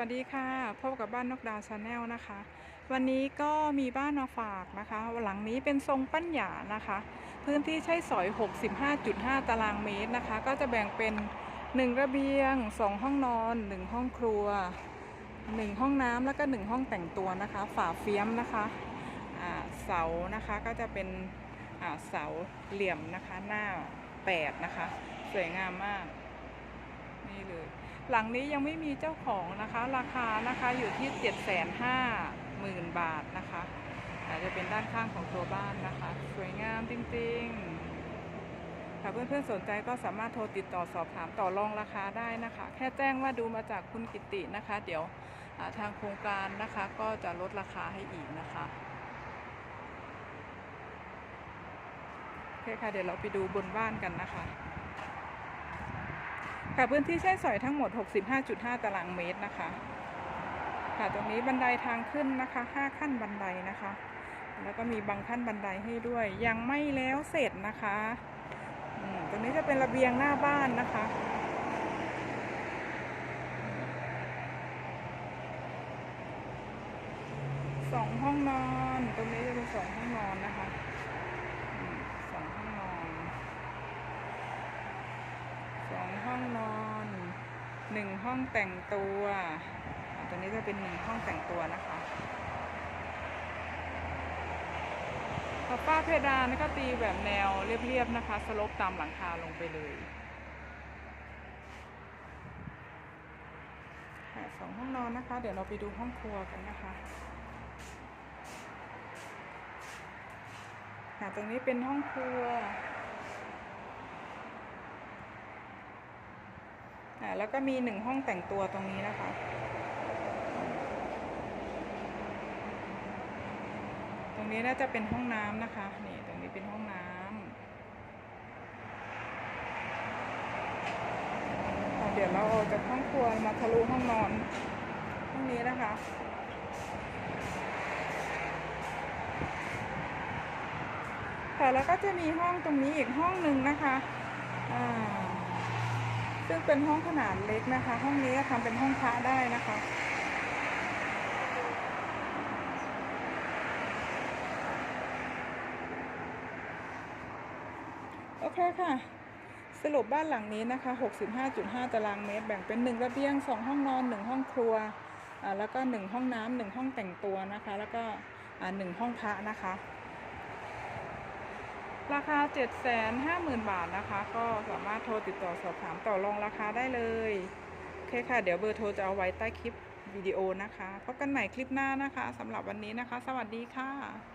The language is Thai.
วัสดีค่ะพบกับบ้านนกดาวชาแนลนะคะ วันนี้ก็มีบ้านมาฝากนะคะหลังนี้เป็นทรงปั้นหยานะคะ พื้นที่ใช้สอย 65.5 ตารางเมตรนะคะ ก็จะแบ่งเป็น 1 ระเบียง 2 ห้องนอน 1 ห้องครัว 1 ห้องน้ำแล้วก็ 1 ห้องแต่งตัวนะคะ ฝาเฟียมนะคะเสานะคะก็จะเป็นเสาเหลี่ยมนะคะหน้า 8 นะคะ สวยงามมาก นี่เลย หลังนี้ยังไม่มีเจ้าของนะคะ ราคานะคะอยู่ที่ 7 5 0 0 0 0 บาทนะคะอาจจะเป็นด้านข้างของตัวบ้านนะคะ สวยงามจริงๆถ้าเพื่อนๆสนใจก็สามารถโทรติดต่อสอบถามต่อรองราคาได้นะคะ แค่แจ้งว่าดูมาจากคุณกิตินะคะ เดี๋ยวทางโครงการนะคะก็จะลดราคาให้อีกนะคะโอเคค่ะเดี๋ยวเราไปดูบนบ้านกันนะคะ ค่ะพื้นที่ใช้สอยทั้งหมด 65.5 ตารางเมตรนะคะ ค่ะตรงนี้บันไดทางขึ้นนะคะ 5 ขั้นบันไดนะคะ แล้วก็มีบางขั้นบันไดให้ด้วย ยังไม่แล้วเสร็จนะคะตรงนี้จะเป็นระเบียงหน้าบ้านนะคะสองห้องนอน ตรงนี้จะเป็นสองห้องนอนนะคะอืมสองห้องนอน สองห้องนอน หนึ่งห้องแต่งตัวตัวนี้จะเป็นหนึ่งห้องแต่งตัวนะคะขอบฝ้าเพดานก็ตีแบบแนวเรียบๆนะคะ สลบตามหลังคาลงไปเลยสองห้องนอนนะคะ เดี๋ยวเราไปดูห้องครัวกันนะคะตรงนี้เป็นห้องครัว อ่าแล้วก็มีหนึ่งห้องแต่งตัวตรงนี้นะคะ ตรงนี้น่าจะเป็นห้องน้ำนะคะนี่ตรงนี้เป็นห้องน้ำเดี๋ยวเราออกจากห้องครัวมาทะลุห้องนอนห้องนี้นะคะค่ะแล้วก็จะมีห้องตรงนี้อีกห้องหนึ่งนะคะ ซึ่งเป็นห้องขนาดเล็กนะคะ ห้องนี้ก็ทำเป็นห้องพระได้นะคะโอเคค่ะ สรุปบ้านหลังนี้นะคะ 65.5 ตารางเมตร แบ่งเป็น 1 ระเบียง 2 ห้องนอน 1 ห้องครัว แล้วก็ 1 ห้องน้ำ 1 ห้องแต่งตัวนะคะ แล้วก็อ่า1ห้องพระนะคะ ราคา 750,000 บาทนะคะ ก็สามารถโทรติดต่อสอบถามต่อรองราคาได้เลย โอเคค่ะ เดี๋ยวเบอร์โทรจะเอาไว้ใต้คลิปวิดีโอนะคะ พบกันใหม่คลิปหน้านะคะสำหรับวันนี้นะคะ สวัสดีค่ะ